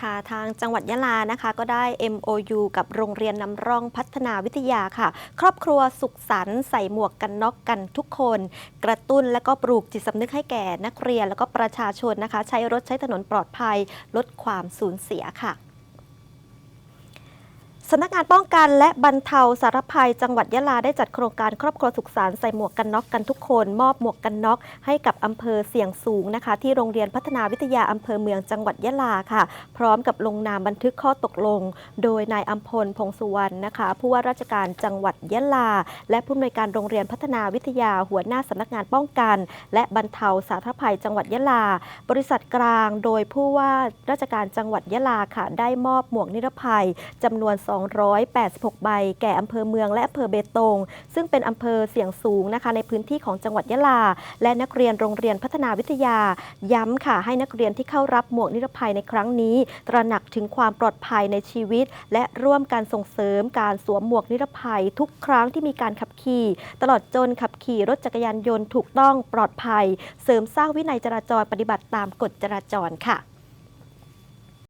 ค่ะทางจังหวัดยะลานะคะก็ได้ MOU กับโรงเรียนนำร่องพัฒนาวิทยาค่ะ ครอบครัวสุขสันต์ใส่หมวกกันน็อกกันทุกคน กระตุ้นและก็ปลูกจิตสำนึกให้แก่นักเรียน และก็ประชาชนนะคะ ใช้รถใช้ถนนปลอดภัย ลดความสูญเสียค่ะ สำนักงานป้องกันและบรรเทาสาธารณภัยจังหวัดยะลาได้จัดโครงการครอบครัวสุขสันต์ใส่หมวกกันน็อกกันทุกคน มอบหมวกกันน็อกให้กับอำเภอเสี่ยงสูงนะคะ ที่โรงเรียนพัฒนาวิทยาอำเภอเมืองจังหวัดยะลาค่ะ พร้อมกับลงนามบันทึกข้อตกลง โดยนายอัมพลพงสุวรรณนะคะ ผู้ว่าราชการจังหวัดยะลา และผู้อำนวยการโรงเรียนพัฒนาวิทยาหัวหน้าสำนักงานป้องกัน และบรรเทาสาธารณภัยจังหวัดยะลา บริษัทกลาง โดยผู้ว่าราชการจังหวัดยะลาค่ะ ได้มอบหมวกนิรภัยจำนวน286 ใบ แก่อำเภอเมืองและอำเภอเบตง ซึ่งเป็นอำเภอเสี่ยงสูงนะคะในพื้นที่ของจังหวัดยะลา และนักเรียนโรงเรียนพัฒนาวิทยา ย้ำค่ะให้นักเรียนที่เข้ารับหมวกนิรภัยในครั้งนี้ ตระหนักถึงความปลอดภัยในชีวิต และร่วมการส่งเสริมการสวมหมวกนิรภัยทุกครั้งที่มีการขับขี่ ตลอดจนขับขี่รถจักรยานยนต์ถูกต้องปลอดภัย เสริมสร้างวินัยจราจรปฏิบัติตามกฎจราจรค่ะ